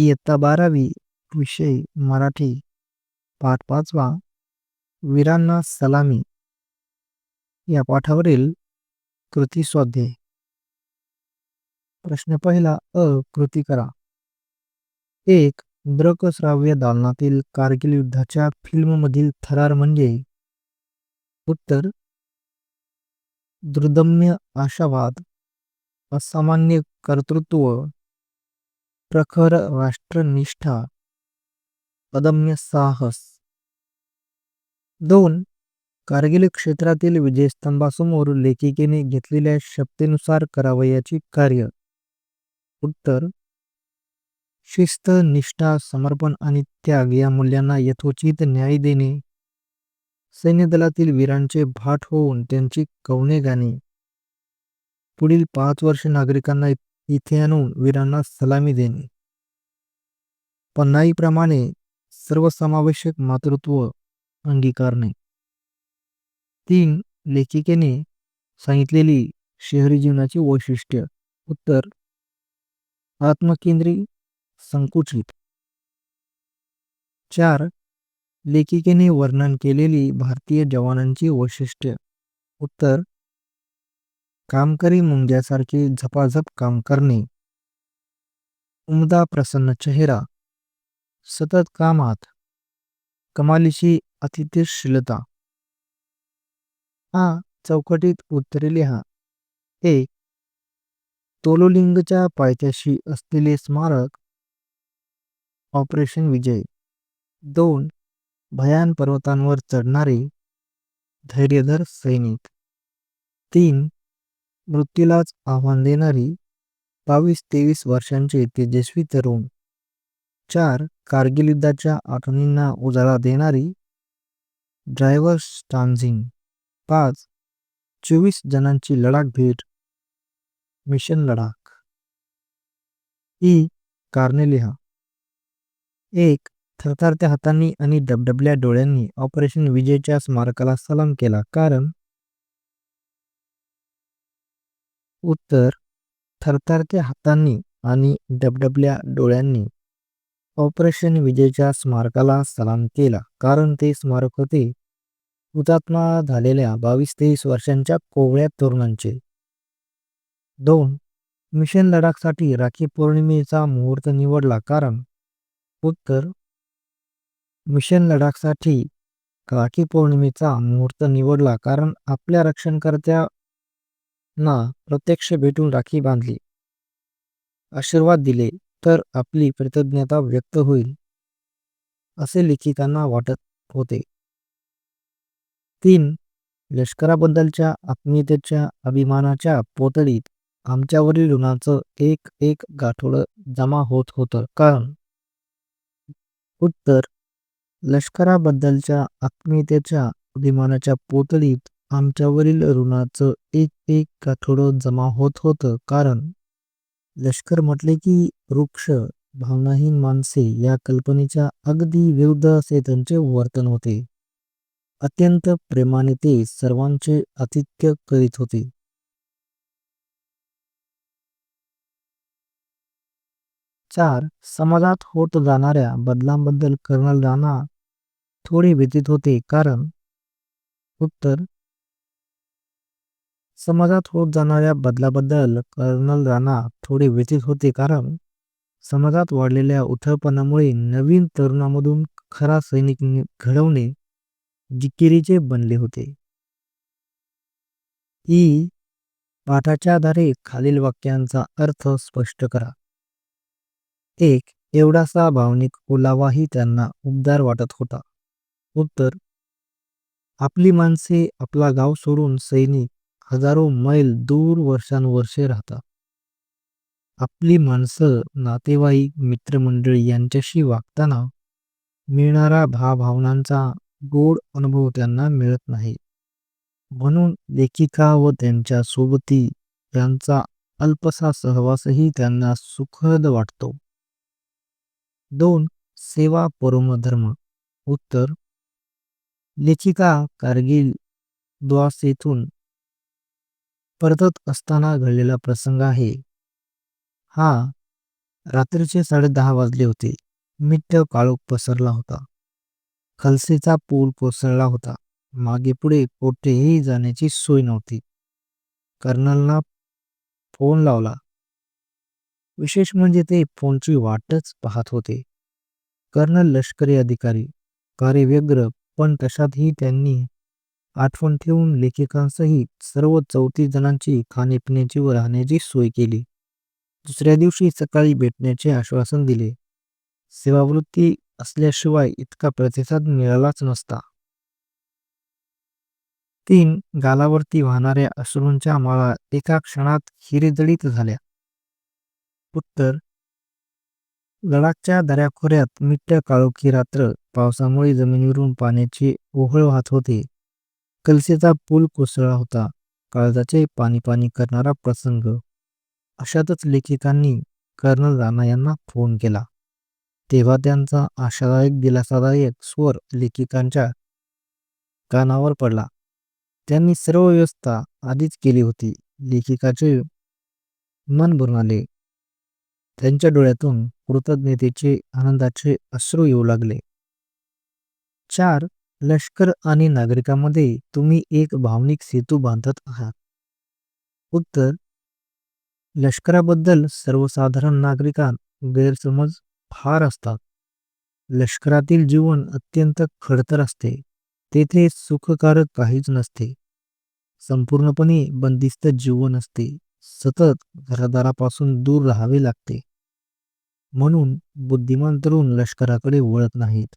इयत्ता बारावी विषय मराठी पाठ पाचवा वीरांना सलामी. या पाठावरील कृती स्वाध्याय. प्रश्न पहिला अ कृती करा. एक द्रकश्राव्य दालनातील कारगिल युद्धाच्या फिल्ममधील थरार म्हणजे? उत्तर दुर्दम्य आशावाद असामान्य कर्तृत्व प्रखर राष्ट्रनिष्ठा अदम्य साहस. दोन कारगिल क्षेत्रातील विजयस्तंभासमोर लेखिकेने घेतलेल्या शब्देनुसार करावयाची कार्य. उत्तर शिस्त निष्ठा समर्पण आणि त्याग या मूल्यांना यथोचित न्याय देणे. सैन्य दलातील वीरांचे भाट होऊन त्यांची कवने गाणे पुढील पाच वर्ष नागरिकांना इथे आणून वीरांना सलामी देणे. पन्नाईप्रमाणे सर्वसमावेशक मातृत्व अंगीकारणे तीन लेखिकेने सांगितलेली शहरी जीवनाची वैशिष्ट्य. उत्तर आत्मकेंद्री संकुचित. चार लेखिकेने वर्णन केलेली भारतीय जवानांची वैशिष्ट्य. उत्तर कामकरी मुंग्यासारखे झपाझप काम करणे. उमदा प्रसन्न चेहरा. सतत कामात. कमालीची अतिथीशीलता हा चौकटीत उत्तरे लिहा एक तोलोलिंगच्या पायथ्याशी असलेले स्मारक. ऑपरेशन विजय. दोन भयान पर्वतांवर चढणारे धैर्यधर सैनिक. तीन मृत्यूलाच आव्हान देणारी बावीस तेवीस वर्षांचे तेजस्वी तरुण. चार कारगिल युद्धाच्या आठवणींना उजाळा देणारी ड्रायव्हर स्टान्झिंग. पाच चोवीस जणांची लडाख भेट मिशन लडाख. ई कारणे लिहा एक थरथरत्या हातांनी आणि डबडबल्या डोळ्यांनी ऑपरेशन विजयच्या स्मारकाला सलाम केला कारण उत्तर थरथरत्या हातांनी आणि डबडबल्या डोळ्यांनी. ऑपरेशन विजयच्या स्मारकाला सलाम केला कारण ते स्मारक होते. हुतात्मा झालेल्या बावीस तेवीस वर्षांच्या कोवळ्या तरुणांचे. दोन मिशन लडाखसाठी राखी पौर्णिमेचा मुहूर्त निवडला कारण उत्तर मिशन लडाखसाठी राखी पौर्णिमेचा मुहूर्त निवडला कारण आपल्या रक्षणकर्त्या ना प्रत्यक्ष भेटून राखी बांधली. आशीर्वाद दिले तर आपली कृतज्ञता व्यक्त होईल असे लेखिकांना वाटत होते. तीन लष्कराबद्दलच्या आत्मीयतेच्या अभिमानाच्या पोतळीत आमच्यावरील ऋणाचं एक एक गाठोडं जमा होत होतं. कारण उत्तर लष्कराबद्दलच्या आत्मीयतेच्या अभिमानाच्या पोतळीत आमच्यावरील ऋणाचं एक एक गाठोडं जमा होत होतं. कारण लष्कर म्हटले की वृक्ष भावनाहीन माणसे या कल्पनेच्या अगदी विरुद्ध असे त्यांचे वर्तन होते. अत्यंत प्रेमाने ते सर्वांचे आतिथ्य करीत होते. चार समाजात होत जाणाऱ्या बदलांबद्दल कर्नल राणा थोडे व्यथित होते. कारण उत्तर समाजात होत जाणाऱ्या बदलाबद्दल कर्नल राणा थोडे व्यथित होते कारण समाजात वाढलेल्या उथळपणामुळे नवीन तरुणामधून खरा सैनिक घडवणे जिकिरीचे बनले होते. ई. पाठाच्या आधारे खालील वाक्यांचा अर्थ स्पष्ट करा. एक एवढासा भावनिक ओलावाही त्यांना उबदार वाटत होता. उत्तर आपली माणसे आपला गाव सोडून सैनिक हजारो मैल दूर वर्षानुवर्षे राहतात. आपली माणसं नातेवाईक मित्रमंडळी यांच्याशी वागताना मिळणारा भावभावनांचा गोड अनुभव त्यांना मिळत नाही. म्हणून लेखिका व त्यांच्या सोबती यांचा अल्पसा सहवासही त्यांना सुखद वाटतो. दोन सेवा परमधर्म. उत्तर लेखिका कारगिल द्वास येथून परतत असताना घडलेला प्रसंग आहे. हा रात्रीचे साडेदहा वाजले होते. मिट्ट काळोख पसरला होता. खलसेचा पूल कोसळला होता. मागे पुढे कोठेही जाण्याची सोय नव्हती. कर्नलना फोन लावला. विशेष म्हणजे ते फोनची वाटच पाहत होते. कर्नल लष्करी अधिकारी कार्यव्यग्र पण तशातही त्यांनी आठवण ठेवून लेखिकांसहित सर्व चौतीस जणांची खाण्यापिण्याची व राहण्याची सोय केली. दुसऱ्या दिवशी सकाळी भेटण्याचे आश्वासन दिले. सेवावृत्ती असल्याशिवाय इतका प्रतिसाद मिळालाच नसता. तीन गालावरती वाहणाऱ्या अश्रूंच्या माळा एका क्षणात हिरेजडीत झाल्या. उत्तर लडाखच्या दऱ्याखोऱ्यात मिट्ट काळोखी रात्र पावसामुळे जमिनीवरून पाण्याची ओहळ वाहत होते. कलसेचा पूल कोसळला होता. काळजाचे पाणी पाणी करणारा प्रसंग. अशातच लेखिकांनी कर्नल राणा यांना फोन केला. तेव्हा त्यांचा आशादायक दिलासादायक स्वर लेखिकांच्या कानावर पडला. त्यांनी सर्व व्यवस्था आधीच केली होती. लेखिकाचे मन भरून आले. त्यांच्या डोळ्यातून कृतज्ञतेचे आनंदाचे अश्रू येऊ लागले. चार लष्कर आणि नागरिकांमध्ये तुम्ही एक भावनिक सेतू बांधत आहात. उत्तर. लष्कराबद्दल सर्वसाधारण नागरिकांत गैरसमज फार असतात. लष्करातील जीवन अत्यंत खडतर असते. तेथे सुखकारक काहीच नसते. संपूर्णपणे बंदिस्त जीवन असते. सतत घरादारापासून दूर राहावे लागते. म्हणून बुद्धिमान तरुण लष्कराकडे वळत नाहीत.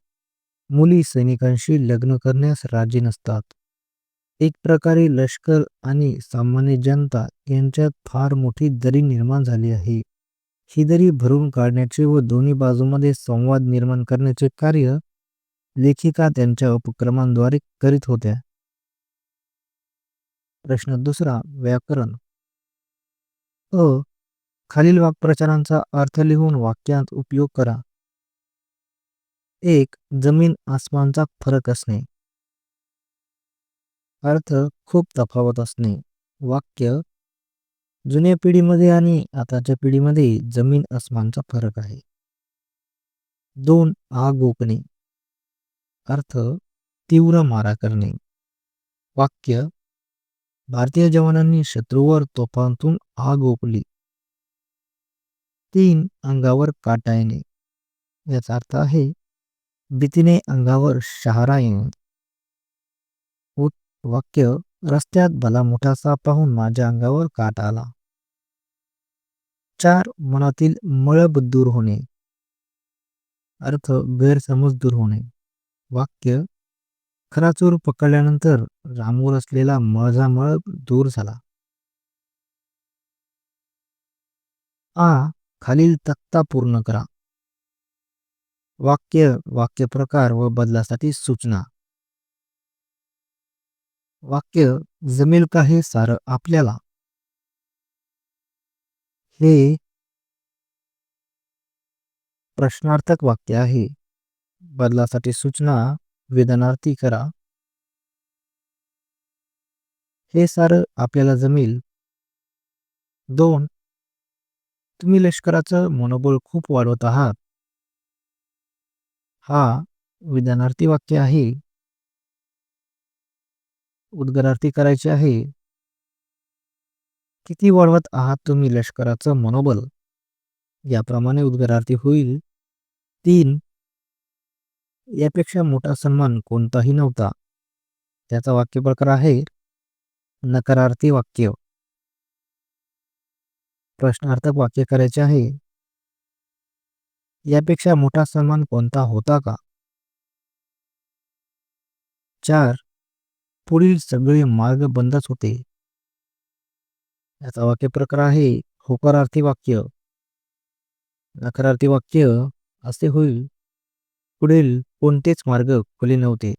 मुली सैनिकांशी लग्न करण्यास राजी नसतात. एक प्रकारे लष्कर आणि सामान्य जनता यांच्यात फार मोठी दरी निर्माण झाली आहे. ही दरी भरून काढण्याचे व दोन्ही बाजूमध्ये संवाद निर्माण करण्याचे कार्य लेखिका त्यांच्या उपक्रमांद्वारे करीत होत्या. प्रश्न दुसरा व्याकरण. अ. खालील वाक्प्रचारांचा अर्थ लिहून वाक्यात उपयोग करा. एक जमीन आसमानचा फरक असणे. अर्थ खूप तफावत असणे. वाक्य जुन्या पिढीमध्ये आणि आताच्या पिढीमध्ये जमीन आसमानचा फरक आहे. दोन आग ओकणे. अर्थ तीव्र मारा करणे. वाक्य भारतीय जवानांनी शत्रूवर तोफांतून आग ओकली. तीन अंगावर काटा येणे. याचा अर्थ आहे भीतीने अंगावर शहारा येणे वाक्य रस्त्यात भला मोठासा पाहून माझ्या अंगावर काट आला. चार मनातील मळब दूर होणे. अर्थ गैरसमज दूर होणे. वाक्य खराचूर पकडल्यानंतर रामूर असलेला मळजा मळब दूर झाला. आ खालील तक्ता पूर्ण करा. वाक्य वाक्य प्रकार व बदलासाठी सूचना. वाक्य जमेल का हे सारं आपल्याला. हे प्रश्नार्थक वाक्य आहे. बदलासाठी सूचना वेदनार्थी करा. हे सारं आपल्याला जमेल. दोन तुम्ही लष्कराचं मनोबल खूप वाढवत आहात. हा विधानार्थी वाक्य आहे. उद्गारार्थी करायचे आहे. किती वाढवत आहात तुम्ही लष्कराचं मनोबल? याप्रमाणे उद्गारार्थी होईल. तीन यापेक्षा मोठा सन्मान कोणताही नव्हता. त्याचा वाक्य प्रकार आहे नकारार्थी वाक्य. प्रश्नार्थक वाक्य करायचे आहे. यापेक्षा मोठा सन्मान कोणता होता का? चार. पुढील सगळे मार्ग बंदच होते. याचा वाक्य प्रकार आहे होकारार्थी वाक्य. नकारार्थी वाक्य असे होईल. पुढील कोणतेच मार्ग खुले नव्हते.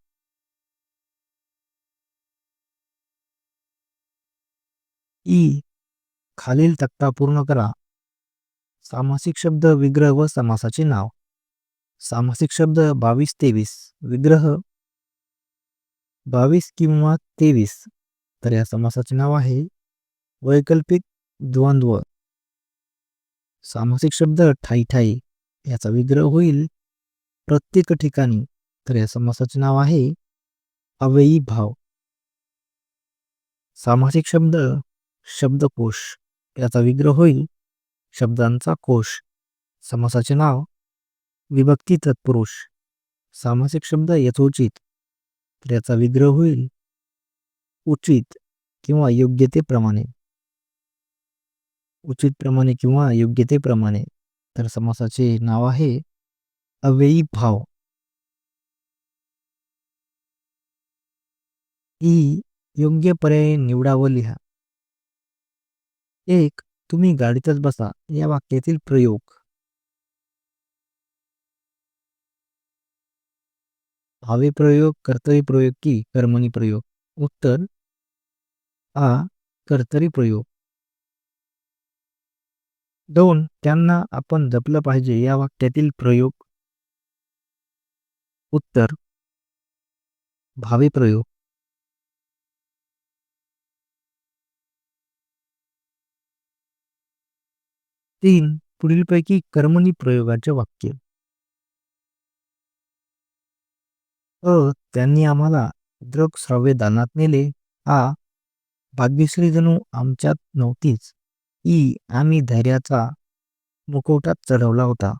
ई. खालील तक्ता पूर्ण करा. सामासिक शब्द विग्रह व समासाचे नाव. सामासिक शब्द बावीस तेवीस विग्रह. बावीस किंवा तेवीस तर या समासाचे नाव आहे वैकल्पिक द्वंद्व. सामासिक शब्द ठाई ठाई याचा विग्रह होईल प्रत्येक ठिकाणी तर या समासाचे नाव आहे अव्ययी भाव. सामासिक शब्द शब्दकोश याचा विग्रह होईल शब्दांचा कोश. समासाचे नाव. विभक्ती तत्पुरुष. सामासिक शब्द यथोचित. तर याचा विग्रह होईल. उचित किंवा योग्यतेप्रमाणे. उचित प्रमाणे किंवा योग्यतेप्रमाणे. तर समासाचे नाव आहे. अव्ययी भाव. ई योग्य पर्याय निवडा व लिहा. एक तुम्ही गाडीतच बसा या वाक्यातील प्रयोग. भावे प्रयोग कर्तरी प्रयोग की कर्मणी प्रयोग. उत्तर. आ कर्तरी प्रयोग. दोन त्यांना आपण जपलं पाहिजे या वाक्यातील प्रयोग. उत्तर. भावे प्रयोग. तीन पुढीलपैकी कर्मणी प्रयोगाचे वाक्य. अ त्यांनी आम्हाला द्रग श्राव्य दानात नेले. आ भाग्यश्री जणू आमच्यात नव्हतीच. ई आम्ही धैर्याचा मुखवटात चढवला होता.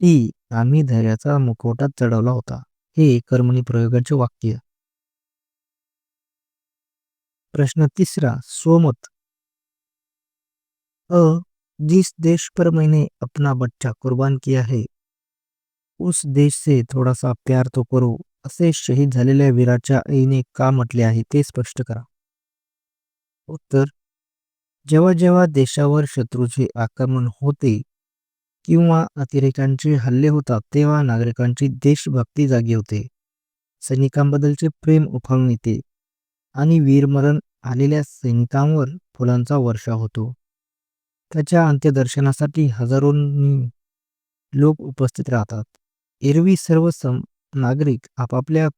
ई आम्ही धैर्याचा मुखवटात चढवला होता. हे कर्मणी प्रयोगाचे वाक्य. प्रश्न तिसरा स्वमत अ जिस देश पर मैंने अपना बच्चा कुर्बान किया है उस देश से थोडासा प्यार तो करो। असे शहीद झालेल्या वीराच्या आईने का म्हटले आहे ते स्पष्ट करा. उत्तर जेव्हा जेव्हा देशावर शत्रूचे आक्रमण होते किंवा अतिरेकांचे हल्ले होतात तेव्हा नागरिकांची देशभक्ती जागी होते. सैनिकांबद्दलचे प्रेम उफाळून येते आणि वीरमरण आलेल्या सैनिकांवर फुलांचा वर्षा होतो. त्याच्या अंत्यदर्शनासाठी हजारोंनी लोक उपस्थित राहतात. एरवी सर्व सम नागरिक आपापल्या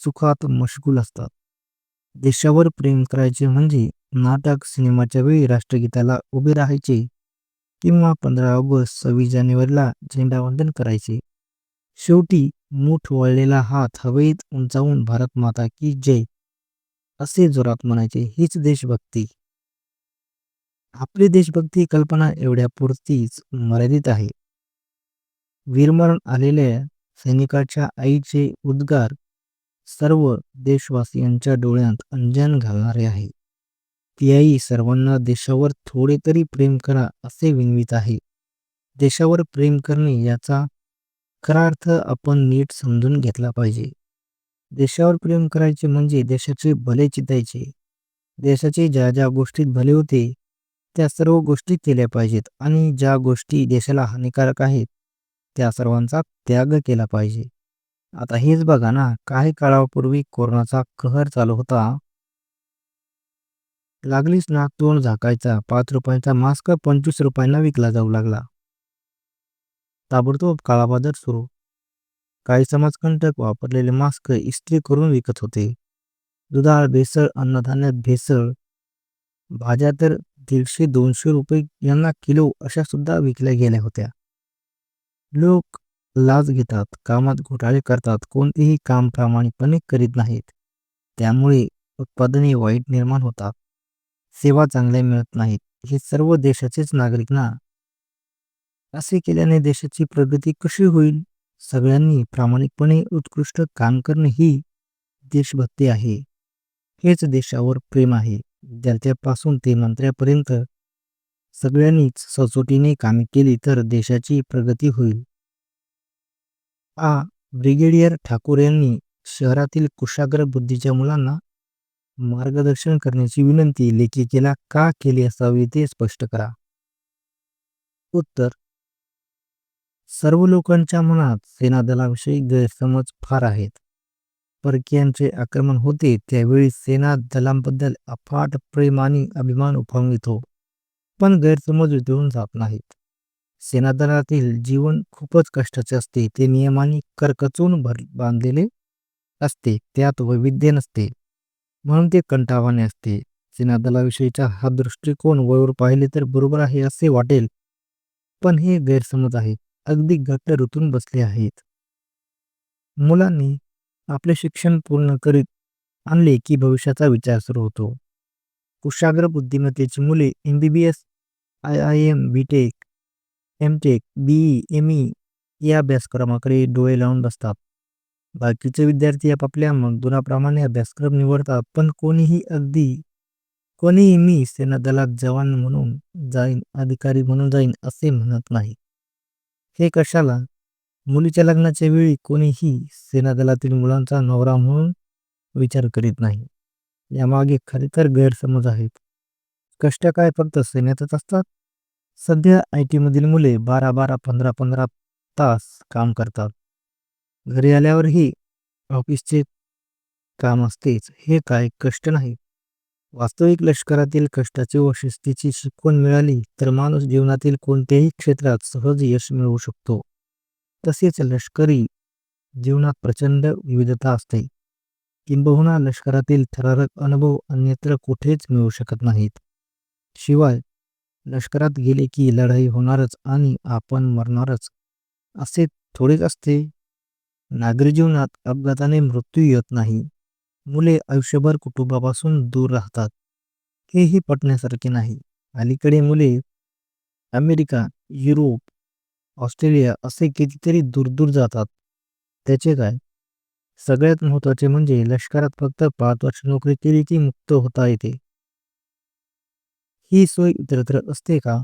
सुखात मशगूल असतात. देशावर प्रेम करायचे म्हणजे नाटक सिनेमाच्या वेळी राष्ट्रगीताला उभे राहायचे किंवा पंधरा ऑगस्ट सव्वीस जानेवारीला झेंडावंदन करायचे. शेवटी मूठ वळलेला हात हवेत उंचावून भारत माता की जय असे जोरात म्हणायचे हीच देशभक्ती. आपली देशभक्ती कल्पना एवढ्या पुरतीच मर्यादित आहे. वीरमरण आलेल्या सैनिकाच्या आईचे उद्गार सर्व देशवासियांच्या डोळ्यात अंजन घालणारे आहे. ती आई सर्वांना देशावर थोडे तरी प्रेम करा असे विनवित आहे. देशावर प्रेम करणे याचा खरा अर्थ आपण नीट समजून घेतला पाहिजे. देशावर प्रेम करायचे म्हणजे देशाचे भले चितायचे. देशाचे ज्या ज्या गोष्टीत भले होते त्या सर्व गोष्टी केल्या पाहिजेत आणि ज्या गोष्टी देशाला हानिकारक आहेत त्या सर्वांचा त्याग केला पाहिजे. आता हेच बघा ना काही काळापूर्वी कोरोनाचा कहर चालू होता. लागलीच नाक तोंड झाकायचा पाच रुपयांचा मास्क पंचवीस रुपयांना विकला जाऊ लागला. ताबडतोब काळाबाजार सुरू. काही समाजकंटक वापरलेले मास्क इस्त्री करून विकत होते. दुधाळ भेसळ अन्नधान्यात भेसळ. भाज्या तर दीडशे दोनशे रुपये यांना किलो अशा सुद्धा विकल्या गेल्या होत्या. लोक लाज घेतात कामात घोटाळे करतात कोणतेही काम प्रामाणिकपणे करीत नाहीत. त्यामुळे उत्पादने वाईट निर्माण होतात. सेवा चांगल्या मिळत नाहीत. हे सर्व देशाचेच नागरिक ना? असे केल्याने देशाची प्रगती कशी होईल? सगळ्यांनी प्रामाणिकपणे उत्कृष्ट काम करणे ही देशभक्ती आहे. हेच देशावर प्रेम आहे. विद्यार्थ्यापासून ते मंत्र्यापर्यंत सगळ्यांनीच सचोटीने कामे केली तर देशाची प्रगती होईल. आ. ब्रिगेडियर ठाकूर यांनी शहरातील कुशाग्र बुद्धीच्या मुलांना मार्गदर्शन करण्याची विनंती लेखिकेला का केली असावी ते स्पष्ट करा. उत्तर. सर्व लोकांच्या मनात सेनादलाविषयी गैरसमज फार आहेत. परकीयांचे आक्रमण होते त्यावेळी सेना दलांबद्दल अफाट प्रेम आणि अभिमान उफाळून येतो पण गैरसमज वितळून जात नाहीत. सेनादलातील जीवन खूपच कष्टाचे असते ते नियमाने करकचून भर बांधलेले असते त्यात वैविध्य नसते. म्हणून ते कंटाळवाणे असते. सेनादलाविषयीचा हा दृष्टिकोन वरवर पाहिले तर बरोबर आहे असे वाटेल. पण हे गैरसमज आहे अगदी घट्ट ऋतून बसले आहेत. मुलांनी आपले शिक्षण पूर्ण करीत आणले की भविष्याचा विचार सुरू होतो. कुशाग्र बुद्धिमत्तेची मुले M B B S I I M B tech M tech B M E या अभ्यासक्रमाकडे डोळे लावून बसतात. बाकीचे विद्यार्थी आपापल्या मजदुराप्रमाणे अभ्यासक्रम निवडतात पण कोणीही अगदी कोणीही मी सेना दलात जवान म्हणून जाईन अधिकारी म्हणून जाईन असे म्हणत नाही. हे कशाला? मुलीच्या लग्नाच्या वेळी कोणीही सेना दलातील मुलांचा नवरा म्हणून विचार करीत नाही. यामागे खरे तर गैरसमज आहेत. कष्ट काय फक्त सैन्यातच असतात? सध्या आय टीमधील मुले बारा बारा पंधरा पंधरा तास काम करतात. घरी आल्यावरही ऑफिसचे काम असतेच हे काय कष्ट नाही. वास्तविक लष्करातील कष्टाची व शिस्तीची शिकवण मिळाली तर माणूस जीवनातील कोणत्याही क्षेत्रात सहज यश मिळवू शकतो. तसेच लष्करी जीवनात प्रचंड विविधता असते. किंबहुना लष्करातील थरारक अनुभव अन्यत्र कुठेच मिळू शकत नाहीत. शिवाय लष्करात गेले की लढाई होणारच आणि आपण मरणारच. असे थोडेच असते. नागरी जीवनात अपघाताने मृत्यू येत नाही. मुले आयुष्यभर कुटुंबापासून दूर राहतात. हेही पटण्यासारखे नाही. अलीकडे मुले अमेरिका युरोप ऑस्ट्रेलिया असे कितीतरी दूर दूर जातात. त्याचे काय? सगळ्यात महत्त्वाचे म्हणजे लष्करात फक्त पाच वर्ष नोकरी केली की मुक्त होता येते. ही सोय इतरत्र असते का?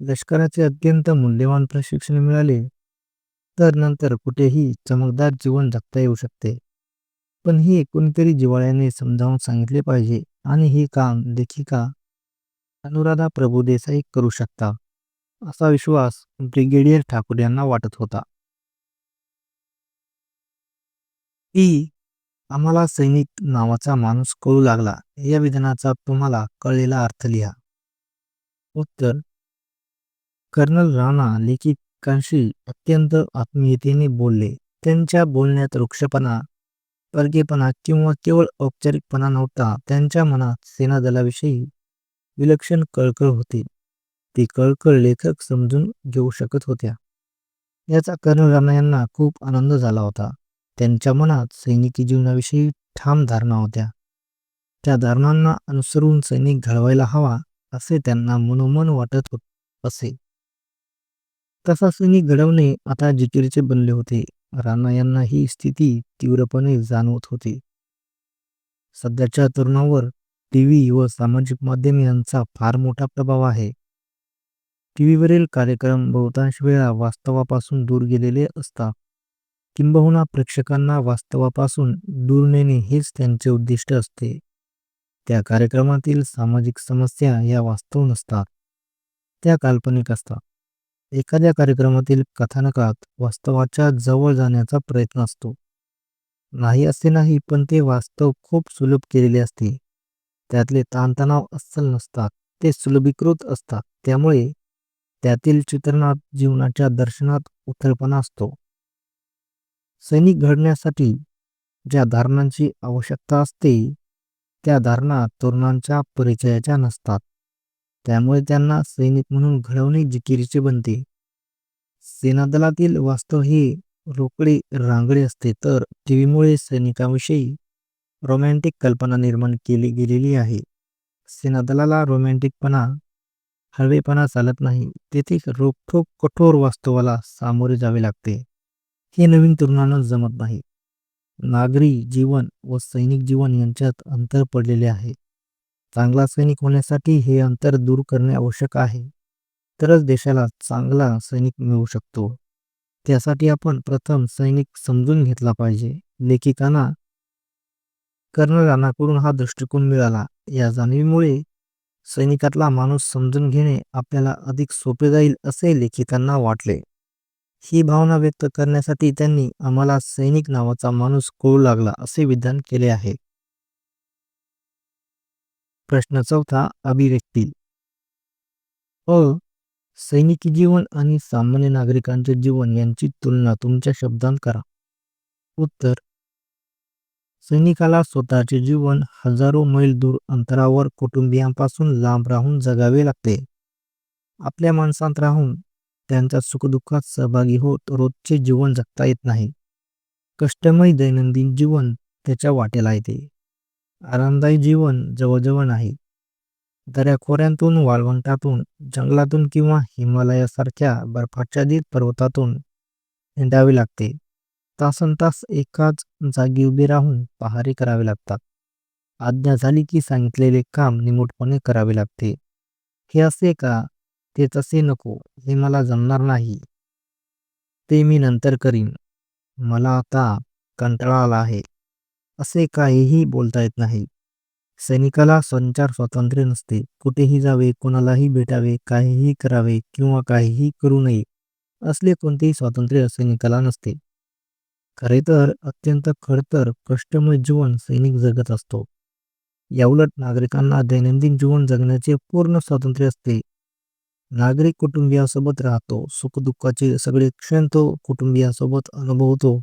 लष्कराचे अत्यंत मूल्यवान प्रशिक्षण मिळाले तर नंतर कुठेही चमकदार जीवन जगता येऊ शकते. पण हे कोणीतरी जिवाळ्याने समजावून सांगितले पाहिजे. आणि हे काम लेखिका अनुराधा प्रभुदेसाई करू शकता. असा विश्वास ब्रिगेडियर ठाकूर यांना वाटत होता. ई आम्हाला सैनिक नावाचा माणूस कळू लागला. या विधानाचा तुम्हाला कळलेला अर्थ लिहा. उत्तर कर्नल राणा लेखिकांशी अत्यंत आत्मीयतेने बोलले. त्यांच्या बोलण्यात वृक्षपणा परगेपणा किंवा केवळ औपचारिकपणा नव्हता. त्यांच्या मनात सेना दलाविषयी विलक्षण कळकळ होती. ती कळकळ लेखक समजून घेऊ शकत होत्या. याचा कर्नल राणा यांना खूप आनंद झाला होता. त्यांच्या मनात सैनिकी जीवनाविषयी ठाम धारणा होत्या. त्या धारणांना अनुसरून सैनिक घडवायला हवा असे त्यांना मनोमन वाटत असे. तसा सैनिक घडवणे आता जिकिरीचे बनले होते. राणा यांना ही स्थिती तीव्रपणे जाणवत होती. सध्याच्या तरुणावर टीव्ही व सामाजिक माध्यम यांचा फार मोठा प्रभाव आहे. टीव्हीवरील कार्यक्रम बहुतांश वेळा वास्तवापासून दूर गेलेले असतात. किंबहुना प्रेक्षकांना वास्तवापासून दूर नेणे हेच त्यांचे उद्दिष्ट असते. त्या कार्यक्रमातील सामाजिक समस्या या वास्तव नसतात. त्या काल्पनिक असतात. एखाद्या कार्यक्रमातील कथानकात वास्तवाच्या जवळ जाण्याचा प्रयत्न असतो. नाही असे नाही पण ते वास्तव खूप सुलभ केलेले असते. त्यातले ताणतणाव अस्सल नसतात. ते सुलभीकृत असतात. त्यामुळे त्यातील चित्रणात जीवनाच्या दर्शनात उथळपणा असतो. सैनिक घडण्यासाठी ज्या धारणांची आवश्यकता असते त्या धारणा तरुणांच्या परिचयाच्या नसतात. त्यामुळे त्यांना सैनिक म्हणून घडवणे जिकिरीचे बनते. सेनादलातील वास्तव हे रोकडे रांगडे असते तर टीव्हीमुळे सैनिकांविषयी रोमॅन्टिक कल्पना निर्माण केली गेलेली आहे. सेनादलाला रोमॅन्टिकपणा हळवेपणा चालत नाही. तेथे रोखोक कठोर वास्तवाला सामोरे जावे लागते. हे नवीन तरुणांना जमत नाही. नागरी जीवन व सैनिक जीवन यांच्यात अंतर पडलेले आहे. चांगला सैनिक होण्यासाठी हे अंतर दूर करणे आवश्यक आहे. तरच देशाला चांगला सैनिक मिळू शकतो. त्यासाठी आपण प्रथम सैनिक समजून घेतला पाहिजे. लेखिकांना कर्नल हा दृष्टिकोन मिळाला. या जाणीवीमुळे सैनिकातला माणूस समजून घेणे आपल्याला अधिक सोपे जाईल असे लेखिकांना वाटले. ही भावना व्यक्त करण्यासाठी त्यांनी आम्हाला सैनिक नावाचा माणूस कळू लागला असे विधान केले आहे. प्रश्न चौथा अभिव्यक्ती. अ सैनिकी जीवन आणि सामान्य नागरिकांचे जीवन यांची तुलना तुमच्या शब्दांत करा. उत्तर सैनिकाला स्वतःचे जीवन हजारो मैल दूर अंतरावर कुटुंबियांपासून लांब राहून जगावे लागते. आपल्या माणसांत राहून त्यांच्या सुखदुःखात सहभागी होत रोजचे जीवन जगता येत नाही. कष्टमय दैनंदिन जीवन त्याच्या वाटेला येते. आरामदायी जीवन जवळजवळ नाही. दऱ्याखोऱ्यांतून वाळवंटातून जंगलातून किंवा हिमालयासारख्या बर्फाच्छादित पर्वतातून हिंडावे लागते. तासन तास एकाच जागी उभे राहून पहारे करावे लागतात. आज्ञा झाली की सांगितलेले काम निमूटपणे करावे लागते. हे असे का? ते तसे नको. हे मला जमणार नाही. ते मी नंतर करीन. मला आता कंटाळा आला आहे. असे काहीही बोलता येत नाही. सैनिकाला संचार स्वातंत्र्य नसते. कुठेही जावे कोणालाही भेटावे काहीही करावे किंवा काहीही करू नये असले कोणतेही स्वातंत्र्य सैनिकाला नसते. खरे तर अत्यंत खडतर कष्टमय जीवन सैनिक जगत असतो. याउलट नागरिकांना दैनंदिन जीवन जगण्याचे पूर्ण स्वातंत्र्य असते. नागरिक कुटुंबियासोबत राहतो सुखदुःखाचे सगळे क्षण तो कुटुंबियासोबत अनुभवतो.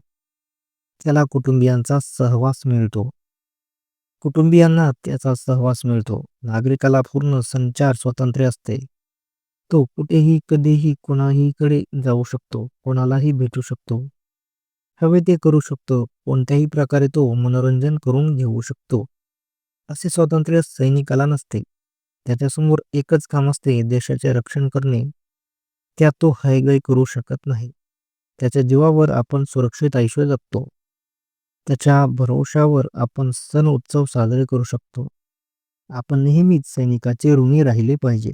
त्याला कुटुंबियांचा सहवास मिळतो. कुटुंबियांना त्याचा सहवास मिळतो. नागरिकाला पूर्ण संचार स्वातंत्र्य असते. तो कुठेही कधीही कोणाहीकडे जाऊ शकतो कोणालाही भेटू शकतो. हवे ते करू शकतो. कोणत्याही प्रकारे तो मनोरंजन करून घेऊ शकतो. असे स्वातंत्र्य सैनिकाला नसते. त्याच्यासमोर एकच काम असते देशाचे रक्षण करणे. त्यात तो हयगय करू शकत नाही. त्याच्या जीवावर आपण सुरक्षित आयुष्य जगतो. त्याच्या भरवशावर आपण सण उत्सव साजरे करू शकतो. आपण नेहमीच सैनिकाचे ऋणी राहिले पाहिजे.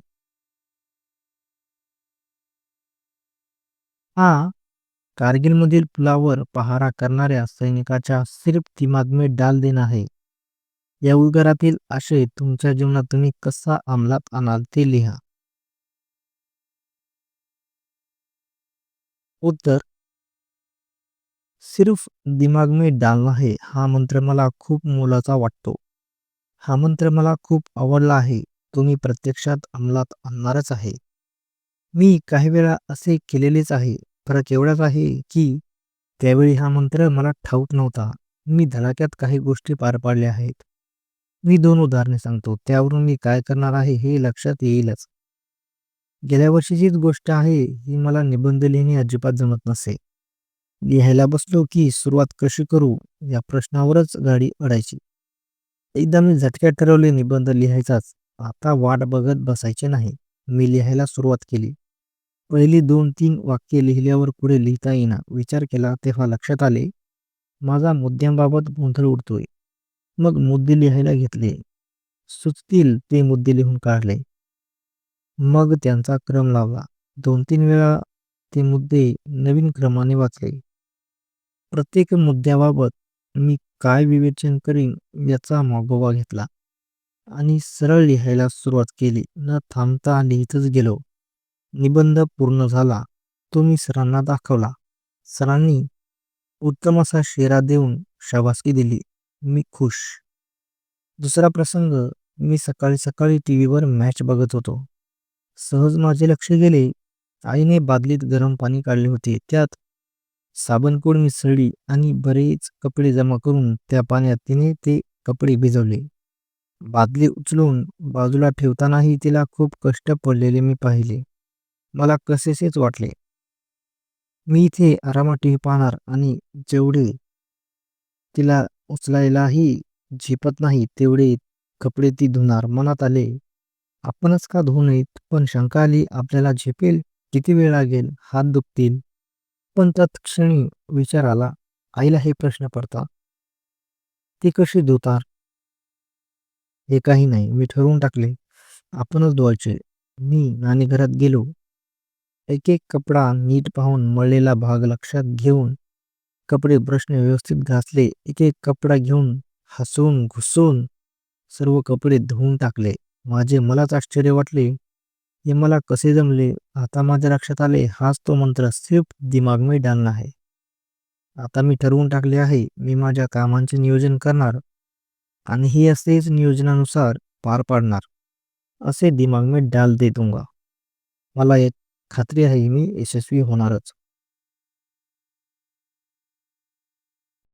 हा कारगिलमधील पुलावर पहारा करणाऱ्या सैनिकाच्या सिर्फ दिमाग में डाल देना आहे. या उद्गारातील आशय तुमच्या जीवनात तुम्ही कसा अंमलात आणाल ते लिहा. उत्तर. सिर्फ दिमाग में डालना है हा मंत्र मला खूप मोलाचा वाटतो. हा मंत्र मला खूप आवडला आहे तो मी प्रत्यक्षात अंमलात आणणारच आहे. मी काही वेळा असे केलेलेच आहे फरक एवढाच आहे की त्यावेळी हा मंत्र मला ठाऊक नव्हता. मी धडाक्यात काही गोष्टी पार पाडल्या आहेत. मी दोन उदाहरणे सांगतो. त्यावरून मी काय करणार आहे हे लक्षात येईलच. गेल्या वर्षीचीच गोष्ट आहे ही मला निबंध लिहिणे अजिबात जमत नसे. लिहायला बसलो की सुरुवात कशी करू या प्रश्नावरच गाडी अडायची. एकदा मी झटक्यात ठरवले निबंध लिहायचाच. आता वाट बघत बसायचे नाही. मी लिहायला सुरुवात केली. पहिली दोन तीन वाक्य लिहिल्यावर पुढे लिहिता येईना. विचार केला तेव्हा लक्षात आले माझा मुद्द्यांबाबत गोंधळ उडतोय. मग मुद्दे लिहायला घेतले. सुचतील ते मुद्दे लिहून काढले. मग त्यांचा क्रम लावला. दोन तीन वेळा ते मुद्दे नवीन क्रमाने वाचले. प्रत्येक मुद्द्याबाबत मी काय विवेचन करीन याचा मागोवा घेतला आणि सरळ लिहायला सुरुवात केली. न थांबता लिहितच गेलो. निबंध पूर्ण झाला तो मी सरांना दाखवला. सरांनी उत्तम असा शेरा देऊन शाबासकी दिली. मी खुश. दुसरा प्रसंग मी सकाळी सकाळी टी व्हीवर मॅच बघत होतो. सहज माझे लक्ष गेले. आईने बादलीत गरम पाणी काढले होते. त्यात साबणकोड मिसळली आणि बरेच कपडे जमा करून त्या पाण्यात तिने ते कपडे भिजवले. बादली उचलून बाजूला ठेवतानाही तिला खूप कष्ट पडलेले मी पाहिले. मला कसेसेच वाटले. मी इथे आरामात टी पाहणार आणि जेवढे तिला उचलायलाही झेपत नाही तेवढे कपडे ती धुणार. मनात आले आपणच का धुवू नयेत? पण शंका आली आपल्याला झेपेल किती वेळ लागेल? हात दुखतील. पण तत्क्षणी विचार आला आईला हे प्रश्न पडता ती कशी धुतार हे काही नाही. मी ठरवून टाकले. आपणच धुवायचे. मी नाणे घरात गेलो. एक एक कपडा नीट पाहून मळलेला भाग लक्षात घेऊन कपडे ब्रशने व्यवस्थित घासले. एक एक कपडा घेऊन हसून घुसून सर्व कपडे धुवून टाकले. माझे मलाच आश्चर्य वाटले. हे मला कसे जमले? आता माझ्या लक्षात आले हाच तो मंत्र सिर्फ दिमाग में डालना आहे. आता मी ठरवून टाकले आहे मी माझ्या कामांचे नियोजन करणार आणि हे असेच नियोजनानुसार पार पाडणार. असे दिमाग में डाल दे दूंगा मला एक खात्री आहे मी यशस्वी होणारच.